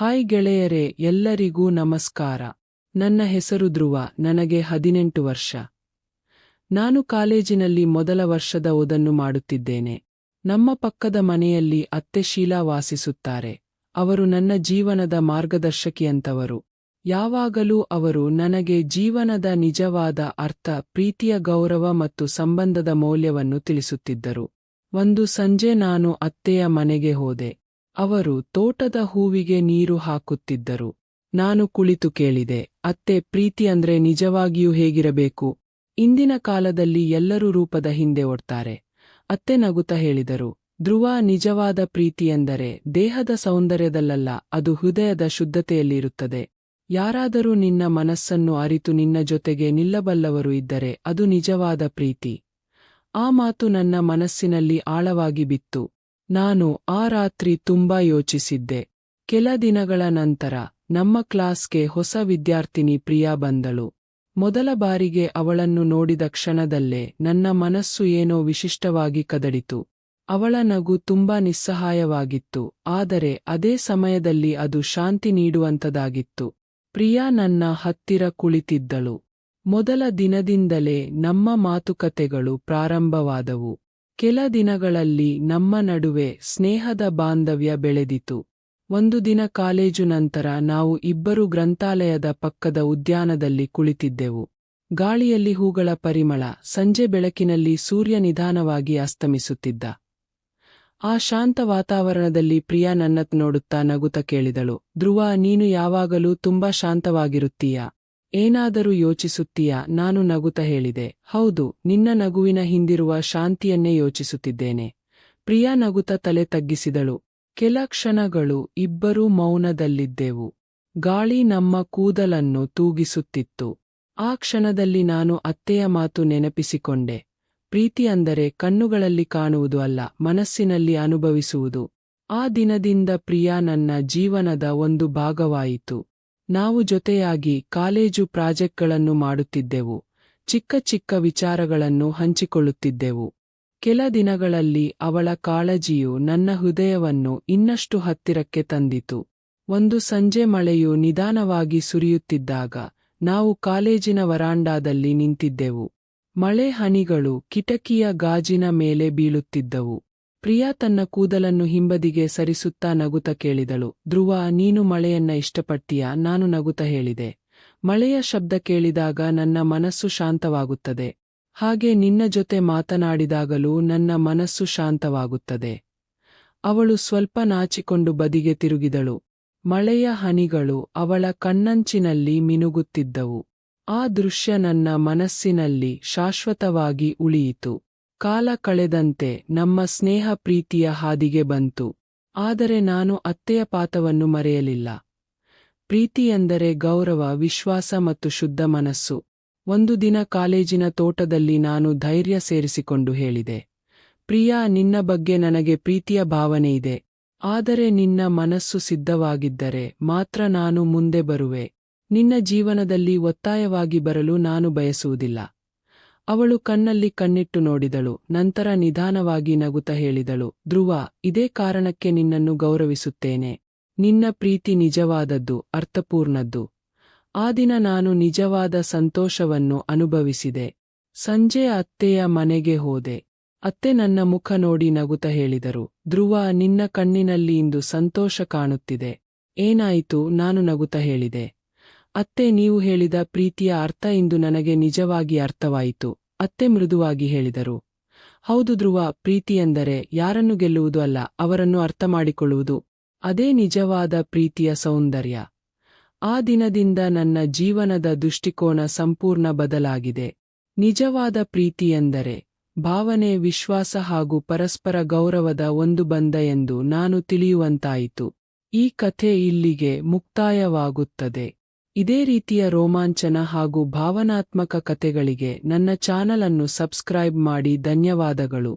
Hi ಗೆಳೆಯರೇ, ಎಲ್ಲರಿಗೂ ನಮಸ್ಕಾರ. ನನ್ನ ಹೆಸರು ಧ್ರುವ, ನನಗೆ ಹದಿನೆಂಟು ವರ್ಷ. ನಾನು ಕಾಲೇಜಿನಲ್ಲಿ ಮೊದಲ ವರ್ಷದ ಓದನ್ನು ಮಾಡುತ್ತಿದ್ದೇನೆ. ನಮ್ಮ ಪಕ್ಕದ ಮನೆಯಲ್ಲಿ ಅತ್ತೆ ಶೀಲಾ ವಾಸಿಸುತ್ತಾರೆ. ಅವರು ನನ್ನ ಜೀವನದ ಮಾರ್ಗದರ್ಶಕಿಯಂತವರು. ಯಾವಾಗಲೂ ಅವರು ನನಗೆ ಜೀವನದ ನಿಜವಾದ ಅರ್ಥ, ಪ್ರೀತಿಯ ಗೌರವ ಮತ್ತು ಸಂಬಂಧದ ಮೌಲ್ಯವನ್ನು ತಿಳಿಸುತ್ತಿದ್ದರು. ಒಂದು ಸಂಜೆ ನಾನು ಅತ್ತೆಯ ಮನೆಗೆ ಹೋದೆ. ಅವರು ತೋಟದ ಹೂವಿಗೆ ನೀರು ಹಾಕುತ್ತಿದ್ದರು. ನಾನು ಕುಳಿತು ಕೇಳಿದೆ, ಅತ್ತೆ, ಪ್ರೀತಿ ಅಂದ್ರೆ ನಿಜವಾಗಿಯೂ ಹೇಗಿರಬೇಕು? ಇಂದಿನ ಕಾಲದಲ್ಲಿ ಎಲ್ಲರೂ ರೂಪದ ಹಿಂದೆ ಒಡ್ತಾರೆ ಅತ್ತೆ ನಗುತ್ತ ಹೇಳಿದರು, ಧ್ರುವ, ನಿಜವಾದ ಪ್ರೀತಿ ಎಂದರೆ ದೇಹದ ಸೌಂದರ್ಯದಲ್ಲಲ್ಲ, ಅದು ಹೃದಯದ ಶುದ್ಧತೆಯಲ್ಲಿರುತ್ತದೆ. ಯಾರಾದರೂ ನಿನ್ನ ಮನಸ್ಸನ್ನು ಅರಿತು ನಿನ್ನ ಜೊತೆಗೆ ನಿಲ್ಲಬಲ್ಲವರು ಇದ್ದರೆ ಅದು ನಿಜವಾದ ಪ್ರೀತಿ. ಆ ಮಾತು ನನ್ನ ಮನಸ್ಸಿನಲ್ಲಿ ಆಳವಾಗಿ ಬಿತ್ತು. ನಾನು ಆ ರಾತ್ರಿ ತುಂಬಾ ಯೋಚಿಸಿದ್ದೆ. ಕೆಲ ದಿನಗಳ ನಂತರ ನಮ್ಮ ಕ್ಲಾಸ್ಗೆ ಹೊಸ ವಿದ್ಯಾರ್ಥಿನಿ ಪ್ರಿಯಾ ಬಂದಳು. ಮೊದಲ ಬಾರಿಗೆ ಅವಳನ್ನು ನೋಡಿದ ಕ್ಷಣದಲ್ಲೇ ನನ್ನ ಮನಸ್ಸು ಏನೋ ವಿಶಿಷ್ಟವಾಗಿ ಕದಡಿತು. ಅವಳ ನಗು ತುಂಬಾ ನಿಸ್ಸಹಾಯವಾಗಿತ್ತು, ಆದರೆ ಅದೇ ಸಮಯದಲ್ಲಿ ಅದು ಶಾಂತಿ ನೀಡುವಂತದಾಗಿತ್ತು ಪ್ರಿಯಾ ನನ್ನ ಹತ್ತಿರ ಕುಳಿತಿದ್ದಳು. ಮೊದಲ ದಿನದಿಂದಲೇ ನಮ್ಮ ಮಾತುಕತೆಗಳು ಪ್ರಾರಂಭವಾದವು. ಕೆಲ ದಿನಗಳಲ್ಲಿ ನಮ್ಮ ನಡುವೆ ಸ್ನೇಹದ ಬಾಂಧವ್ಯ ಬೆಳೆದಿತು. ಒಂದು ದಿನ ಕಾಲೇಜು ನಂತರ ನಾವು ಇಬ್ಬರು ಗ್ರಂಥಾಲಯದ ಪಕ್ಕದ ಉದ್ಯಾನದಲ್ಲಿ ಕುಳಿತಿದ್ದೆವು. ಗಾಳಿಯಲ್ಲಿ ಹೂಗಳ ಪರಿಮಳ ಸಂಜೆ ಬೆಳಕಿನಲ್ಲಿ ಸೂರ್ಯ ನಿಧಾನವಾಗಿ ಅಸ್ತಮಿಸುತ್ತಿದ್ದ. ಆ ಶಾಂತ ವಾತಾವರಣದಲ್ಲಿ ಪ್ರಿಯಾ ನನ್ನತ್ ನೋಡುತ್ತಾ ನಗುತ ಕೇಳಿದಳು, ಧ್ರುವ, ನೀನು ಯಾವಾಗಲೂ ತುಂಬಾ ಶಾಂತವಾಗಿರುತ್ತೀಯಾ? ಏನಾದರೂ ಯೋಚಿಸುತ್ತೀಯಾ? ನಾನು ನಗುತ ಹೇಳಿದೆ. ಹೌದು, ನಿನ್ನ ನಗುವಿನ ಹಿಂದಿರುವ ಶಾಂತಿಯನ್ನೇ ಯೋಚಿಸುತ್ತಿದ್ದೇನೆ. ಪ್ರಿಯಾ ನಗುತ್ತ ತಲೆ ತಗ್ಗಿಸಿದಳು. ಕೆಲ ಕ್ಷಣಗಳು ಇಬ್ಬರೂ ಮೌನದಲ್ಲಿದ್ದೆವು. ಗಾಳಿ ನಮ್ಮ ಕೂದಲನ್ನು ತೂಗಿಸುತ್ತಿತ್ತು. ಆ ಕ್ಷಣದಲ್ಲಿ ನಾನು ಅತ್ತೆಯ ಮಾತು ನೆನಪಿಸಿಕೊಂಡೆ. ಪ್ರೀತಿ ಅಂದರೆ ಕಣ್ಣುಗಳಲ್ಲಿ ಕಾಣುವುದು ಅಲ್ಲ, ಮನಸ್ಸಿನಲ್ಲಿ ಅನುಭವಿಸುವುದು. ಆ ದಿನದಿಂದ ಪ್ರಿಯಾ ನನ್ನ ಜೀವನದ ಒಂದು ಭಾಗವಾಯಿತು. ನಾವು ಜೊತೆಯಾಗಿ ಕಾಲೇಜು ಪ್ರಾಜೆಕ್ಟ್ಗಳನ್ನು ಮಾಡುತ್ತಿದ್ದೆವು, ಚಿಕ್ಕ ಚಿಕ್ಕ ವಿಚಾರಗಳನ್ನು ಹಂಚಿಕೊಳ್ಳುತ್ತಿದ್ದೆವು. ಕೆಲ ದಿನಗಳಲ್ಲಿ ಅವಳ ಕಾಳಜಿಯು ನನ್ನ ಹೃದಯವನ್ನು ಇನ್ನಷ್ಟು ಹತ್ತಿರಕ್ಕೆ ತಂದಿತು. ಒಂದು ಸಂಜೆ ಮಳೆಯು ನಿಧಾನವಾಗಿ ಸುರಿಯುತ್ತಿದ್ದಾಗ ನಾವು ಕಾಲೇಜಿನ ವರಾಂಡಾದಲ್ಲಿ ನಿಂತಿದ್ದೆವು. ಮಳೆ ಹನಿಗಳು ಕಿಟಕಿಯ ಗಾಜಿನ ಮೇಲೆ ಬೀಳುತ್ತಿದ್ದವು. ಪ್ರಿಯಾ ತನ್ನ ಕೂದಲನ್ನು ಹಿಂಬದಿಗೆ ಸರಿಸುತ್ತಾ ನಗುತ್ತ ಕೇಳಿದಳು, ಧ್ರುವ, ನೀನು ಮಳೆಯನ್ನ ಇಷ್ಟಪಡ್ತೀಯಾ? ನಾನು ನಗುತ ಹೇಳಿದೆ. ಮಳೆಯ ಶಬ್ದ ಕೇಳಿದಾಗ ನನ್ನ ಮನಸ್ಸು ಶಾಂತವಾಗುತ್ತದೆ. ಹಾಗೆ ನಿನ್ನ ಜೊತೆ ಮಾತನಾಡಿದಾಗಲೂ ನನ್ನ ಮನಸ್ಸು ಶಾಂತವಾಗುತ್ತದೆ. ಅವಳು ಸ್ವಲ್ಪ ನಾಚಿಕೊಂಡು ಬದಿಗೆ ತಿರುಗಿದಳು. ಮಳೆಯ ಹನಿಗಳು ಅವಳ ಕಣ್ಣಂಚಿನಲ್ಲಿ ಮಿನುಗುತ್ತಿದ್ದವು. ಆ ದೃಶ್ಯ ನನ್ನ ಮನಸ್ಸಿನಲ್ಲಿ ಶಾಶ್ವತವಾಗಿ ಉಳಿಯಿತು. ಕಾಲ ಕಳೆದಂತೆ ನಮ್ಮ ಸ್ನೇಹ ಪ್ರೀತಿಯ ಹಾದಿಗೆ ಬಂತು. ಆದರೆ ನಾನು ಅತ್ತೆಯ ಪಾತವನ್ನು ಮರೆಯಲಿಲ್ಲ. ಪ್ರೀತಿಯೆಂದರೆ ಗೌರವ, ವಿಶ್ವಾಸ ಮತ್ತು ಶುದ್ಧ ಮನಸ್ಸು. ಒಂದು ದಿನ ಕಾಲೇಜಿನ ತೋಟದಲ್ಲಿ ನಾನು ಧೈರ್ಯ ಸೇರಿಸಿಕೊಂಡು ಹೇಳಿದೆ, ಪ್ರಿಯಾ, ನಿನ್ನ ಬಗ್ಗೆ ನನಗೆ ಪ್ರೀತಿಯ ಭಾವನೆ ಇದೆ. ಆದರೆ ನಿನ್ನ ಮನಸ್ಸು ಸಿದ್ಧವಾಗಿದ್ದರೆ ಮಾತ್ರ ನಾನು ಮುಂದೆ ಬರುವೆ. ನಿನ್ನ ಜೀವನದಲ್ಲಿ ಒತ್ತಾಯವಾಗಿ ಬರಲು ನಾನು ಬಯಸುವುದಿಲ್ಲ. ಅವಳು ಕಣ್ಣಲ್ಲಿ ಕಣ್ಣಿಟ್ಟು ನೋಡಿದಳು, ನಂತರ ನಿಧಾನವಾಗಿ ನಗುತ್ತ ಹೇಳಿದಳು, ಧ್ರುವ, ಇದೇ ಕಾರಣಕ್ಕೆ ನಿನ್ನನ್ನು ಗೌರವಿಸುತ್ತೇನೆ. ನಿನ್ನ ಪ್ರೀತಿ ನಿಜವಾದದ್ದು, ಅರ್ಥಪೂರ್ಣದ್ದು. ಆ ದಿನ ನಾನು ನಿಜವಾದ ಸಂತೋಷವನ್ನು ಅನುಭವಿಸಿದೆ. ಸಂಜೆ ಅತ್ತೆಯ ಮನೆಗೆ ಹೋದೆ. ಅತ್ತೆ ನನ್ನ ಮುಖ ನೋಡಿ ನಗುತ್ತ ಹೇಳಿದರು, ಧ್ರುವ, ನಿನ್ನ ಕಣ್ಣಿನಲ್ಲಿ ಇಂದು ಸಂತೋಷ ಕಾಣುತ್ತಿದೆ. ಏನಾಯಿತು? ನಾನು ನಗುತ್ತ ಹೇಳಿದೆ. ಅತ್ತೆ ನೀವು ಹೇಳಿದ ಪ್ರೀತಿಯ ಅರ್ಥ ಇಂದು ನನಗೆ ನಿಜವಾಗಿ ಅರ್ಥವಾಯಿತು, ಅತ್ತೆ ಮೃದುವಾಗಿ ಹೇಳಿದರು. ಹೌದು ಧ್ರುವ, ಪ್ರೀತಿ ಎಂದರೆ ಯಾರನ್ನು ಗೆಲ್ಲುವುದು ಅಲ್ಲ, ಅವರನ್ನು ಅರ್ಥ ಮಾಡಿಕೊಳ್ಳುವುದು ಅದೇ ನಿಜವಾದ ಪ್ರೀತಿಯ ಸೌಂದರ್ಯ. ಆ ದಿನದಿಂದ ನನ್ನ ಜೀವನದ ದೃಷ್ಟಿಕೋನ ಸಂಪೂರ್ಣ ಬದಲಾಗಿದೆ. ನಿಜವಾದ ಪ್ರೀತಿ ಎಂದರೆ ಭಾವನೆ, ವಿಶ್ವಾಸ ಹಾಗೂ ಪರಸ್ಪರ ಗೌರವದ ಒಂದು ಬಂಧ ಎಂದು ನಾನು ತಿಳಿಯುವಂತಾಯಿತು. ಈ ಕಥೆ ಇಲ್ಲಿಗೆ ಮುಕ್ತಾಯವಾಗುತ್ತದೆ. ಇದೇ ರೀತಿಯ ರೋಮಾಂಚನ ಹಾಗೂ ಭಾವನಾತ್ಮಕ ಕಥೆಗಳಿಗೆ ನನ್ನ ಚಾನಲ್ ಅನ್ನು ಸಬ್ಸ್ಕ್ರೈಬ್ ಮಾಡಿ ಧನ್ಯವಾದಗಳು.